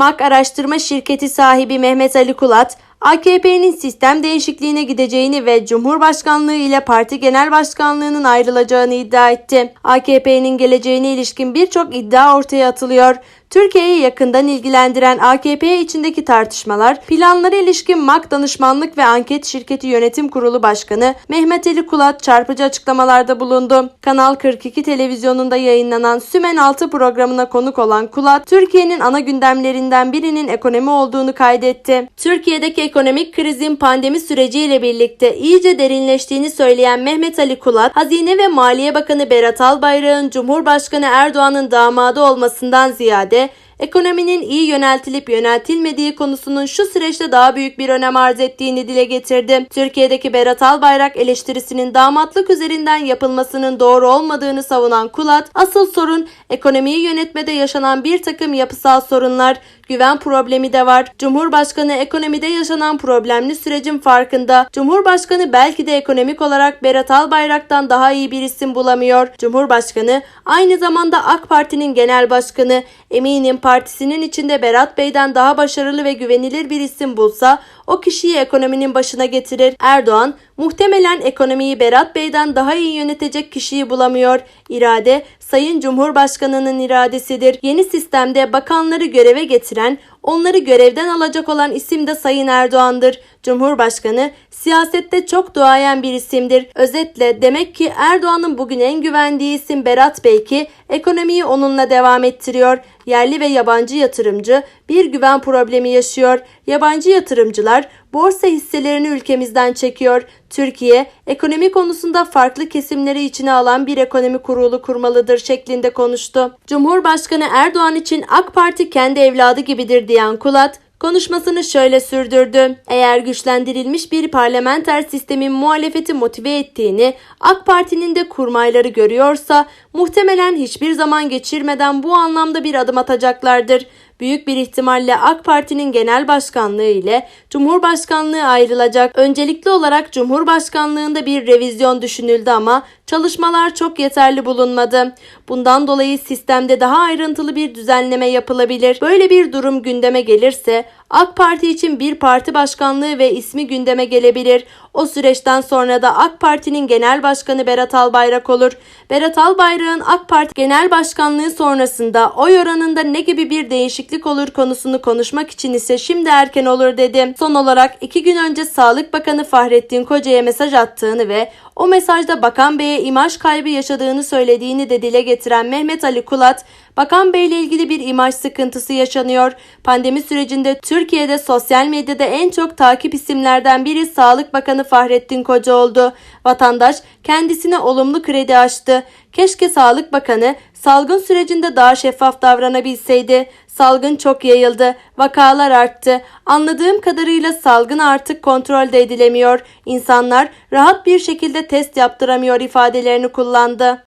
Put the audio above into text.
MAK Araştırma Şirketi sahibi Mehmet Ali Kulat, AKP'nin sistem değişikliğine gideceğini ve Cumhurbaşkanlığı ile parti genel başkanlığının ayrılacağını iddia etti. AKP'nin geleceğine ilişkin birçok iddia ortaya atılıyor. Türkiye'yi yakından ilgilendiren AKP içindeki tartışmalar, planlara ilişkin MAK Danışmanlık ve Anket Şirketi Yönetim Kurulu Başkanı Mehmet Ali Kulat çarpıcı açıklamalarda bulundu. Kanal 42 televizyonunda yayınlanan Sümen 6 programına konuk olan Kulat, Türkiye'nin ana gündemlerinden birinin ekonomi olduğunu kaydetti. Türkiye'deki ekonomik krizin pandemi süreciyle birlikte iyice derinleştiğini söyleyen Mehmet Ali Kulat, Hazine ve Maliye Bakanı Berat Albayrak'ın Cumhurbaşkanı Erdoğan'ın damadı olmasından ziyade wtedy ekonominin iyi yöneltilip yöneltilmediği konusunun şu süreçte daha büyük bir önem arz ettiğini dile getirdi. Türkiye'deki Berat Albayrak eleştirisinin damatlık üzerinden yapılmasının doğru olmadığını savunan Kulat, asıl sorun ekonomiyi yönetmede yaşanan bir takım yapısal sorunlar, güven problemi de var. Cumhurbaşkanı ekonomide yaşanan problemli sürecin farkında. Cumhurbaşkanı belki de ekonomik olarak Berat Albayrak'tan daha iyi bir isim bulamıyor. Cumhurbaşkanı aynı zamanda AK Parti'nin genel başkanı. Eminim partisinin içinde Berat Bey'den daha başarılı ve güvenilir bir isim bulsa o kişiyi ekonominin başına getirir. Erdoğan muhtemelen ekonomiyi Berat Bey'den daha iyi yönetecek kişiyi bulamıyor. İrade Sayın Cumhurbaşkanı'nın iradesidir. Yeni sistemde bakanları göreve getiren, onları görevden alacak olan isim de Sayın Erdoğan'dır. Cumhurbaşkanı siyasette çok duayen bir isimdir. Özetle demek ki Erdoğan'ın bugün en güvendiği isim Berat Bey ki ekonomiyi onunla devam ettiriyor. Yerli ve yabancı yatırımcı bir güven problemi yaşıyor. Yabancı yatırımcılar borsa hisselerini ülkemizden çekiyor. Türkiye ekonomi konusunda farklı kesimleri içine alan bir ekonomi kurulu kurmalıdır şeklinde konuştu. Cumhurbaşkanı Erdoğan için AK Parti kendi evladı gibidir diyen Kulat, Konuşmasını şöyle sürdürdü. Eğer güçlendirilmiş bir parlamenter sistemin muhalefeti motive ettiğini AK Parti'nin de kurmayları görüyorsa muhtemelen hiçbir zaman geçirmeden bu anlamda bir adım atacaklardır. Büyük bir ihtimalle AK Parti'nin genel başkanlığı ile Cumhurbaşkanlığı ayrılacak. Öncelikli olarak Cumhurbaşkanlığında bir revizyon düşünüldü ama çalışmalar çok yeterli bulunmadı. Bundan dolayı sistemde daha ayrıntılı bir düzenleme yapılabilir. Böyle bir durum gündeme gelirse AK Parti için bir parti başkanlığı ve ismi gündeme gelebilir. O süreçten sonra da AK Parti'nin genel başkanı Berat Albayrak olur. Berat Albayrak'ın AK Parti genel başkanlığı sonrasında oy oranında ne gibi bir değişiklik olur konusunu konuşmak için ise şimdi erken olur dedi. Son olarak iki gün önce Sağlık Bakanı Fahrettin Koca'ya mesaj attığını ve o mesajda Bakan Bey'e imaj kaybı yaşadığını söylediğini de dile getiren Mehmet Ali Kulat, Bakan Bey ile ilgili bir imaj sıkıntısı yaşanıyor. Pandemi sürecinde Türkiye'de sosyal medyada en çok takip isimlerden biri Sağlık Bakanı Fahrettin Koca oldu. Vatandaş kendisine olumlu kredi açtı. Keşke Sağlık Bakanı salgın sürecinde daha şeffaf davranabilseydi. Salgın çok yayıldı. Vakalar arttı. Anladığım kadarıyla salgın artık kontrolde edilemiyor. İnsanlar rahat bir şekilde test yaptıramıyor ifadelerini kullandı.